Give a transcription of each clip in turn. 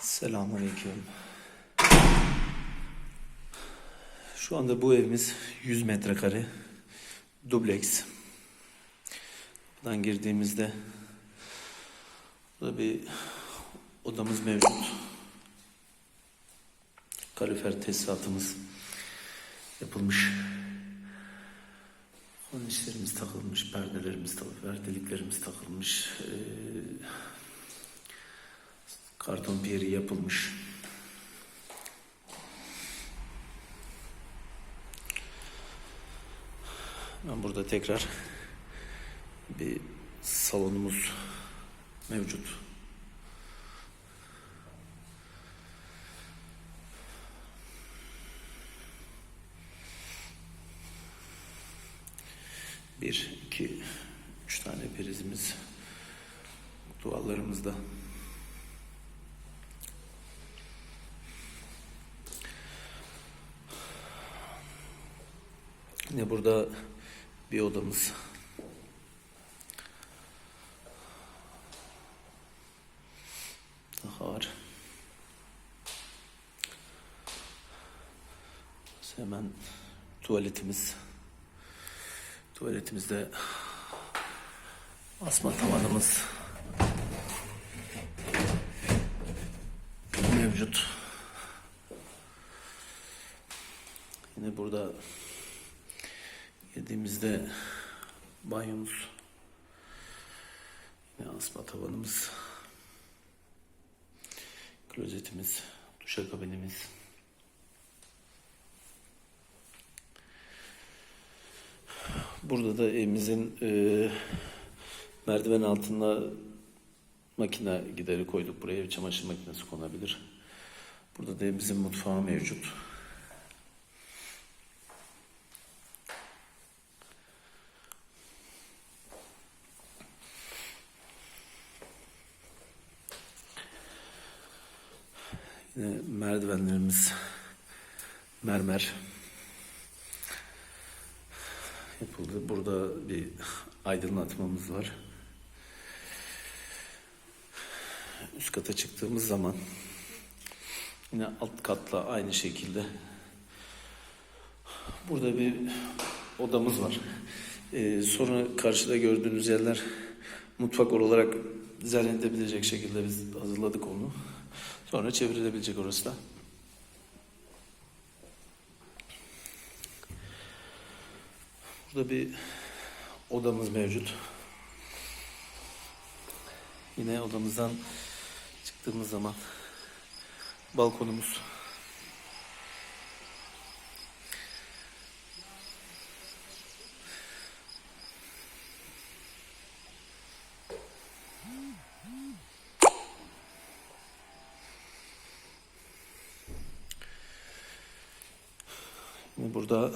Selamünaleyküm. Şu anda bu evimiz 100 metrekare dubleks. Buradan girdiğimizde burada bir odamız mevcut. Kalorifer tesisatımız yapılmış. Kornişlerimiz takılmış, perdelerimiz takılmış, deliklerimiz takılmış. Ee, karton piyeri yapılmış. Ben burada tekrar bir salonumuz mevcut. Bir, iki, üç tane prizimiz duvarlarımızda. Yine burada bir odamız. Burası Hemen tuvaletimiz. Tuvaletimizde asma tavanımız mevcut. Yine burada Yediğimizde banyomuz. Yine asma tavanımız. Klozetimiz. Duşakabinimiz. Burada da evimizin e, merdiven altına makine gideri koyduk. Buraya bir çamaşır makinesi konabilir. Burada da evimizin mutfağı mevcut. Yine merdivenlerimiz mermer yapıldı. Burada bir aydınlatmamız var. Üst kata çıktığımız zaman yine alt katla aynı şekilde burada bir odamız var. Ee, sonra karşıda gördüğünüz yerler mutfak olarak dizayn edebilecek şekilde biz hazırladık onu. Sonra çevrilebilecek orası da. Burada bir odamız mevcut. Yine odamızdan çıktığımız zaman balkonumuz. Yine burada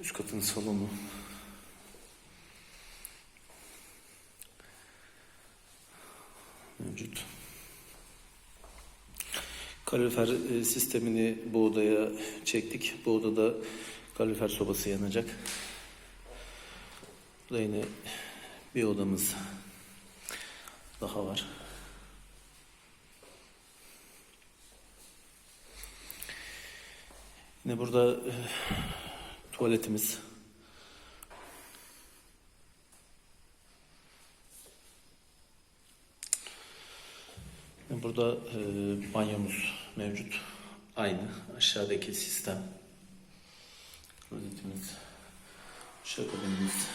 üst katın salonu. Mevcut. Kalorifer e, sistemini bu odaya çektik. Bu odada kalorifer sobası yanacak. Burada yine bir odamız daha var. Yine burada e, tuvaletimiz. Yine burada e, banyomuz mevcut. Aynı aşağıdaki sistem. Tuvaletimiz. Şakabinimiz.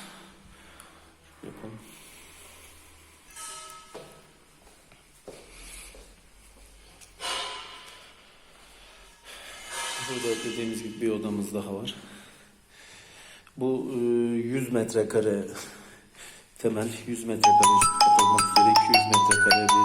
Burada dediğimiz gibi bir odamız daha var. Bu e, 100 metrekare temel 100 metrekare kat olmak üzere 200 metrekare bir